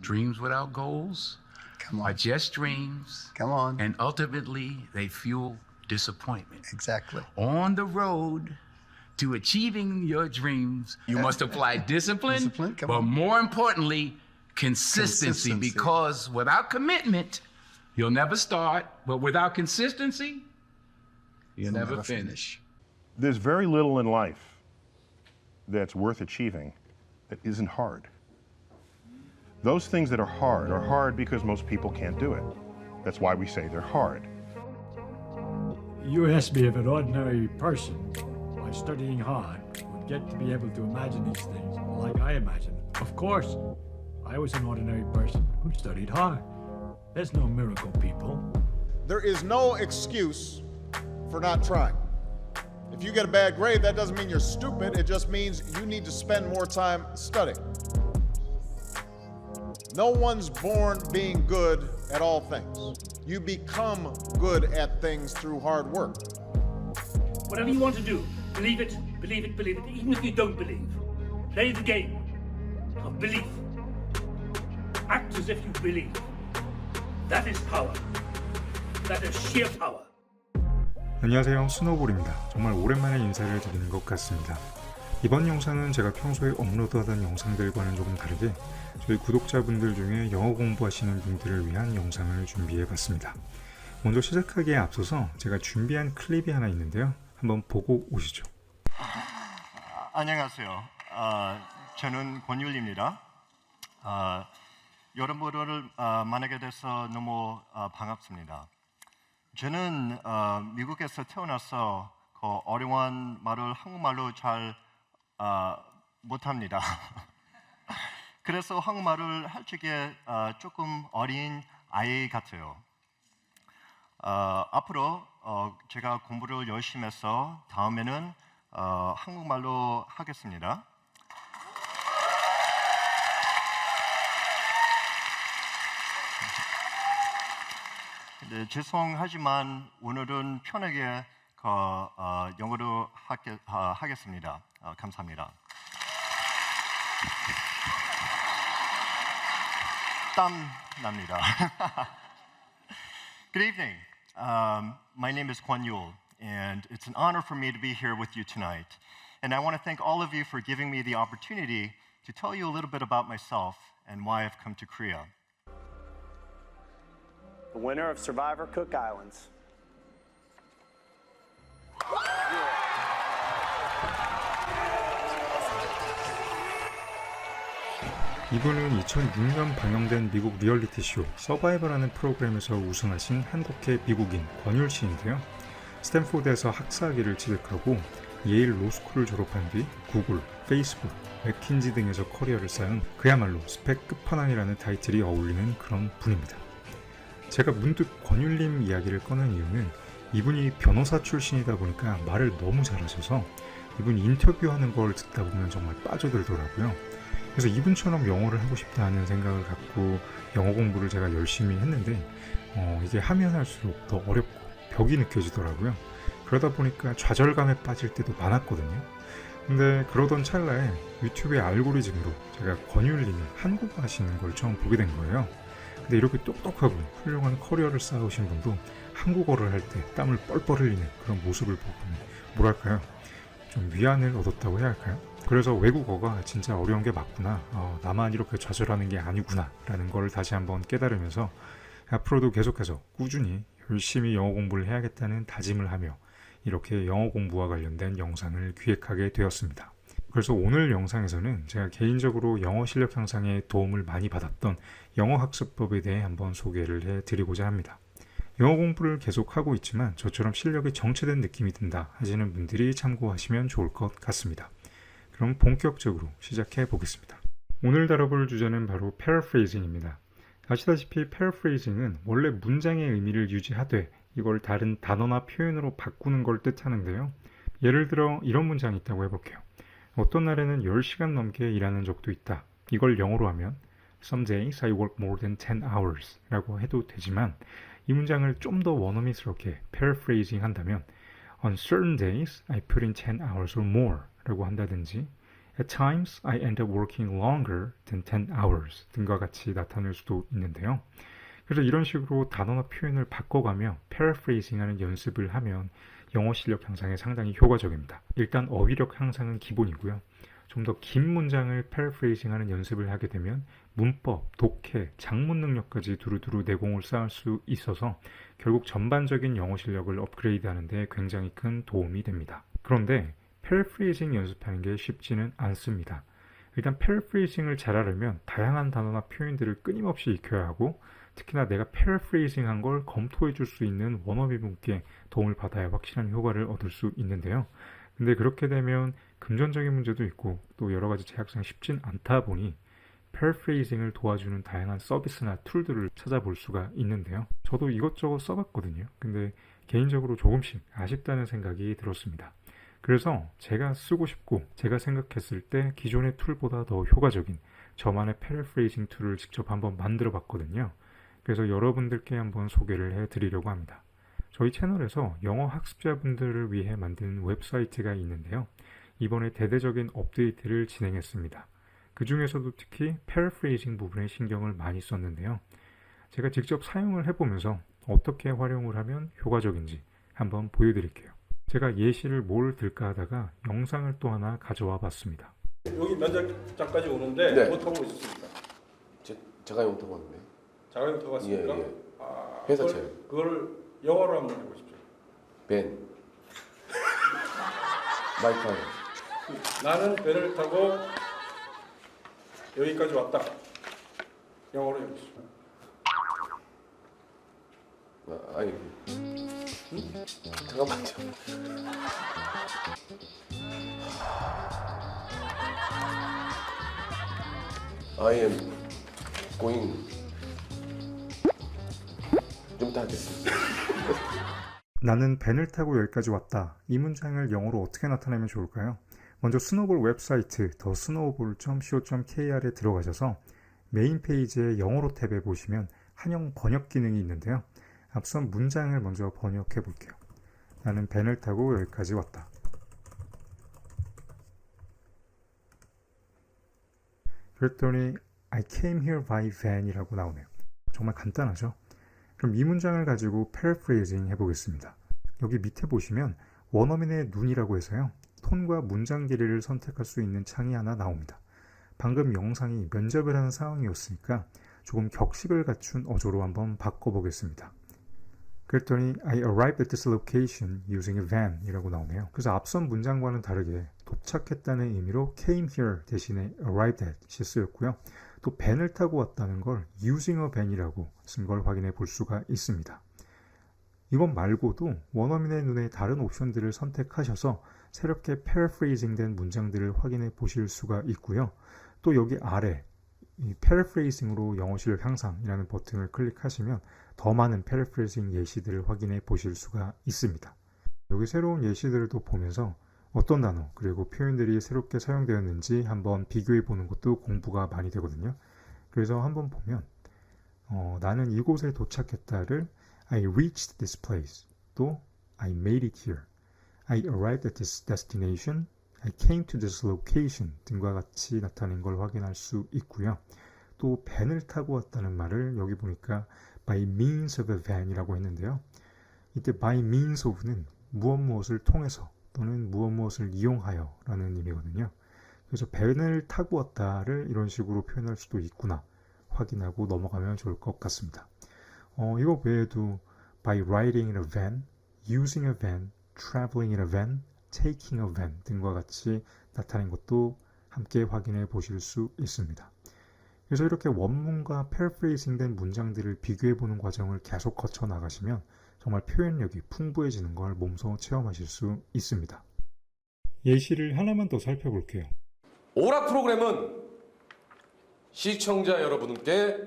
Dreams without goals Come are on. just dreams, Come on. and ultimately they fuel disappointment. Exactly. On the road to achieving your dreams, you must apply discipline, Discipline, come but on. more importantly, consistency, Consistency. because without commitment, you'll never start, but without consistency, you'll, never, never finish. There's very little in life that's worth achieving that isn't hard. Those things that are hard are hard because most people can't do it. That's why we say they're hard. You asked me if an ordinary person, by studying hard, would get to be able to imagine these things like I imagine. Of course, I was an ordinary person who studied hard. There's no miracle, people. There is no excuse for not trying. If you get a bad grade, that doesn't mean you're stupid. It just means you need to spend more time studying. No one's born being good at all things. You become good at things through hard work. Whatever you want to do, believe it, believe it, believe it, even if you don't believe. Play the game of belief. Act as if you believe. That is power. That is sheer power. 안녕하세요 스노볼입니다 정말 오랜만에 인사를 드리는 것 같습니다 이번 영상은 제가 평소에 업로드하던 영상들과는 조금 다르게 저희 구독자분들 중에 영어 공부하시는 분들을 위한 영상을 준비해 봤습니다 먼저 시작하기에 앞서서 제가 준비한 클립이 하나 있는데요 한번 보고 오시죠 안녕하세요. 아, 저는 권율입니다. 아, 여러분을 아, 만나게 돼서 너무 아, 반갑습니다. 저는 아, 미국에서 태어나서 그 어려운 말을 한국말로 잘 아, 못합니다. 그래서 한국말을 할 적에 아, 조금 어린 아이 같아요. 어, 앞으로 어, 제가 공부를 열심히 해서 다음에는 어, 한국말로 하겠습니다. 네, 죄송하지만 오늘은 편하게 그, 어, 영어로 하게, 어, 하겠습니다. 어, 감사합니다. 땀 납니다. Good evening. Um, my name is Kwan Yul, and it's an honor for me to be here with you tonight. And I want to thank all of you for giving me the opportunity to tell you a little bit about myself and why I've come to Korea. the winner of Survivor Cook Islands. 이분은 2006년 방영된 미국 리얼리티 쇼 서바이벌하는 프로그램에서 우승하신 한국계 미국인 권율 씨인데요. 스탠포드에서 학사학위를 취득하고 예일 로스쿨을 졸업한 뒤 구글, 페이스북, 맥킨지 등에서 커리어를 쌓은 그야말로 스펙 끝판왕이라는 타이틀이 어울리는 그런 분입니다. 제가 문득 권율님 이야기를 꺼낸 이유는 이분이 변호사 출신이다 보니까 말을 너무 잘하셔서 이분 인터뷰하는 걸 듣다 보면 정말 빠져들더라고요. 그래서 이분처럼 영어를 하고 싶다 하는 생각을 갖고 영어 공부를 제가 열심히 했는데 어, 이게 하면 할수록 더 어렵고 벽이 느껴지더라고요. 그러다 보니까 좌절감에 빠질 때도 많았거든요. 근데 그러던 찰나에 유튜브의 알고리즘으로 제가 권율님이 한국어 하시는 걸 처음 보게 된 거예요. 근데 이렇게 똑똑하고 훌륭한 커리어를 쌓으신 분도 한국어를 할 때 땀을 뻘뻘 흘리는 그런 모습을 보고 뭐랄까요 좀 위안을 얻었다고 해야 할까요? 그래서 외국어가 진짜 어려운 게 맞구나 어, 나만 이렇게 좌절하는 게 아니구나 라는 걸 다시 한번 깨달으면서 앞으로도 계속해서 꾸준히 열심히 영어 공부를 해야겠다는 다짐을 하며 이렇게 영어 공부와 관련된 영상을 기획하게 되었습니다. 그래서 오늘 영상에서는 제가 개인적으로 영어 실력 향상에 도움을 많이 받았던 영어 학습법에 대해 한번 소개를 해 드리고자 합니다. 영어 공부를 계속하고 있지만 저처럼 실력이 정체된 느낌이 든다 하시는 분들이 참고하시면 좋을 것 같습니다. 그럼 본격적으로 시작해 보겠습니다. 오늘 다뤄볼 주제는 바로 paraphrasing입니다. 아시다시피 paraphrasing은 원래 문장의 의미를 유지하되 이걸 다른 단어나 표현으로 바꾸는 걸 뜻하는데요. 예를 들어 이런 문장이 있다고 해볼게요. 어떤 날에는 10시간 넘게 일하는 적도 있다. 이걸 영어로 하면 Some days I work more than 10 hours 라고 해도 되지만 이 문장을 좀 더 원어민스럽게 paraphrasing 한다면 On certain days I put in 10 hours or more 라고 한다든지 At times, I end up working longer than 10 hours 등과 같이 나타낼 수도 있는데요. 그래서 이런 식으로 단어나 표현을 바꿔가며 paraphrasing하는 연습을 하면 영어 실력 향상에 상당히 효과적입니다. 일단 어휘력 향상은 기본이고요. 좀 더 긴 문장을 paraphrasing하는 연습을 하게 되면 문법, 독해, 작문 능력까지 두루두루 내공을 쌓을 수 있어서 결국 전반적인 영어 실력을 업그레이드하는 데 굉장히 큰 도움이 됩니다. 그런데 paraphrasing 연습하는 게 쉽지는 않습니다. 일단 paraphrasing을 잘 하려면 다양한 단어나 표현들을 끊임없이 익혀야 하고 특히나 내가 paraphrasing한 걸 검토해 줄 수 있는 원어민분께 도움을 받아야 확실한 효과를 얻을 수 있는데요. 근데 그렇게 되면 금전적인 문제도 있고 또 여러 가지 제약상 쉽진 않다 보니 paraphrasing을 도와주는 다양한 서비스나 툴들을 찾아볼 수가 있는데요. 저도 이것저것 써봤거든요. 근데 개인적으로 조금씩 아쉽다는 생각이 들었습니다. 그래서 제가 쓰고 싶고 제가 생각했을 때 기존의 툴보다 더 효과적인 저만의 paraphrasing 툴을 직접 한번 만들어 봤거든요. 그래서 여러분들께 한번 소개를 해 드리려고 합니다. 저희 채널에서 영어 학습자분들을 위해 만든 웹사이트가 있는데요. 이번에 대대적인 업데이트를 진행했습니다. 그 중에서도 특히 paraphrasing 부분에 신경을 많이 썼는데요. 제가 직접 사용을 해보면서 어떻게 활용을 하면 효과적인지 한번 보여드릴게요. 제가 예시를 뭘 들까 하다가 영상을 또 하나 가져와 봤습니다. 여기 면접장까지 오는데 네. 못 타고 있었습니까? 제, 제가 영어 타봤는데 자가용 타고 왔습니까? 예, 예. 아, 회사 그걸, 차요. 그걸 영어로 한번 해보십시오. 벤 마이크 나는 배를 타고 여기까지 왔다. 영어로 해보십시오. 아, 아니 음? 잠깐만요 I am going 좀 이따 하겠습니다 나는 벤을 타고 여기까지 왔다. 이 문장을 영어로 어떻게 나타내면 좋을까요? 먼저 스노볼 웹사이트 더 snowball.co.kr에 들어가셔서 메인 페이지의 영어로 탭에 보시면 한영 번역 기능이 있는데요. 앞선 문장을 먼저 번역해 볼게요. 나는 벤을 타고 여기까지 왔다. 그랬더니 I came here by van이라고 나오네요. 정말 간단하죠? 그럼 이 문장을 가지고 paraphrasing 해보겠습니다. 여기 밑에 보시면 원어민의 눈이라고 해서요. 톤과 문장 길이를 선택할 수 있는 창이 하나 나옵니다. 방금 영상이 면접을 하는 상황이었으니까 조금 격식을 갖춘 어조로 한번 바꿔보겠습니다. 그랬더니 I arrived at this location using a van 이라고 나오네요. 그래서 앞선 문장과는 다르게 도착했다는 의미로 came here 대신에 arrived at이 쓰였고요. 또 밴을 타고 왔다는 걸 using a van이라고 쓴 걸 확인해 볼 수가 있습니다. 이것 말고도 원어민의 눈에 다른 옵션들을 선택하셔서 새롭게 paraphrasing 된 문장들을 확인해 보실 수가 있고요. 또 여기 아래 이 paraphrasing으로 영어 실력 향상이라는 버튼을 클릭하시면 더 많은 paraphrasing 예시들을 확인해 보실 수가 있습니다. 여기 새로운 예시들을 또 보면서 어떤 단어 그리고 표현들이 새롭게 사용되었는지 한번 비교해 보는 것도 공부가 많이 되거든요. 그래서 한번 보면 어, 나는 이곳에 도착했다를 I reached this place 또 I made it here I arrived at this destination I came to this location 등과 같이 나타낸 걸 확인할 수 있고요. 또 밴을 타고 왔다는 말을 여기 보니까 by means of a van이라고 했는데요. 이때 by means of는 무엇 무엇을 통해서 또는 무엇 무엇을 이용하여 라는 의미거든요. 그래서 밴을 타고 왔다를 이런 식으로 표현할 수도 있구나 확인하고 넘어가면 좋을 것 같습니다. 어, 이거 외에도 by riding in a van, using a van, traveling in a van, taking a van 등과 같이 나타낸 것도 함께 확인해 보실 수 있습니다. 그래서 이렇게 원문과 paraphrasing 된 문장들을 비교해 보는 과정을 계속 거쳐 나가시면 정말 표현력이 풍부해지는 걸 몸소 체험하실 수 있습니다. 예시를 하나만 더 살펴볼게요. 오락 프로그램은 시청자 여러분께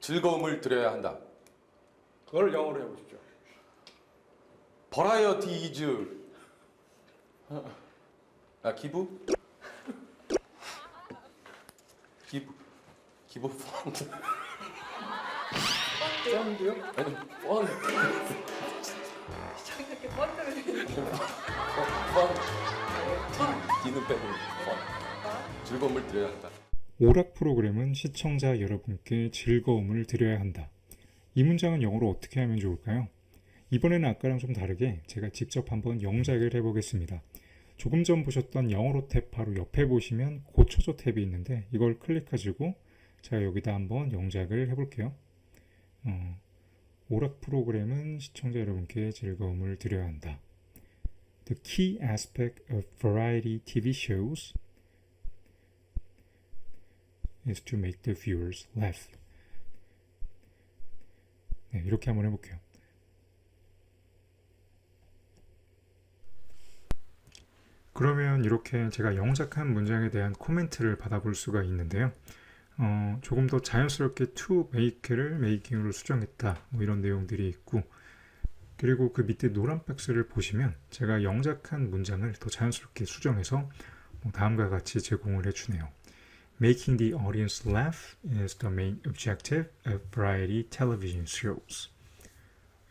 즐거움을 드려야 한다 그걸 영어로 해보십시오. 버라이어티 이즈 아 기부 기부 기부 펀드 펀드요? 아니 펀드 이렇게 번들을 펀드 기는 빼고 펀드 즐거움을 드려야 한다. 오락 프로그램은 시청자 여러분께 즐거움을 드려야 한다. 이 문장은 영어로 어떻게 하면 좋을까요? 이번에는 아까랑 좀 다르게 제가 직접 한번 영작을 해보겠습니다. 조금 전 보셨던 영어로 탭 바로 옆에 보시면 고쳐줘 탭이 있는데 이걸 클릭하시고 제가 여기다 한번 영작을 해볼게요. 어, 오락 프로그램은 시청자 여러분께 즐거움을 드려야 한다. The key aspect of variety TV shows is to make the viewers laugh. 네, 이렇게 한번 해볼게요. 그러면 이렇게 제가 영작한 문장에 대한 코멘트를 받아볼 수가 있는데요. 어, 조금 더 자연스럽게 to make를 making으로 수정했다. 뭐 이런 내용들이 있고 그리고 그 밑에 노란 박스를 보시면 제가 영작한 문장을 더 자연스럽게 수정해서 뭐 다음과 같이 제공을 해주네요. Making the audience laugh is the main objective of variety television shows.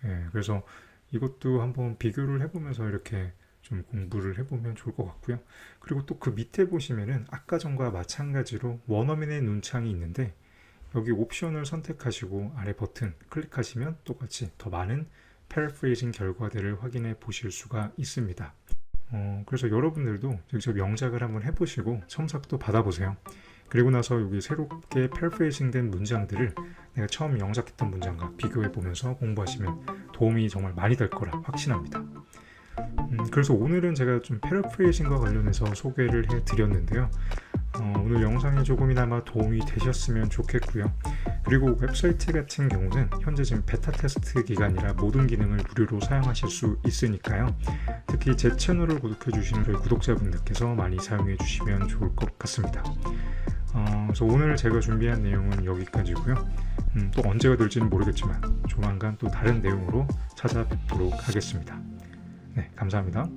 예, 그래서 이것도 한번 비교를 해보면서 이렇게 좀 공부를 해보면 좋을 것 같고요. 그리고 또 그 밑에 보시면은 아까 전과 마찬가지로 원어민의 눈창이 있는데 여기 옵션을 선택하시고 아래 버튼 클릭하시면 똑같이 더 많은 패러프레이징 결과들을 확인해 보실 수가 있습니다. 어, 그래서 여러분들도 직접 영작을 한번 해보시고 첨삭도 받아보세요. 그리고 나서 여기 새롭게 패러프레이징 된 문장들을 내가 처음 영작했던 문장과 비교해 보면서 공부하시면 도움이 정말 많이 될 거라 확신합니다. 음, 그래서 오늘은 제가 좀 패러프레이징과 관련해서 소개를 해드렸는데요. 어, 오늘 영상이 조금이나마 도움이 되셨으면 좋겠고요. 그리고 웹사이트 같은 경우는 현재 지금 베타 테스트 기간이라 모든 기능을 무료로 사용하실 수 있으니까요. 특히 제 채널을 구독해 주시는 저희 구독자분들께서 많이 사용해 주시면 좋을 것 같습니다. 어, 그래서 오늘 제가 준비한 내용은 여기까지고요. 음, 또 언제가 될지는 모르겠지만 조만간 또 다른 내용으로 찾아뵙도록 하겠습니다. 네, 감사합니다.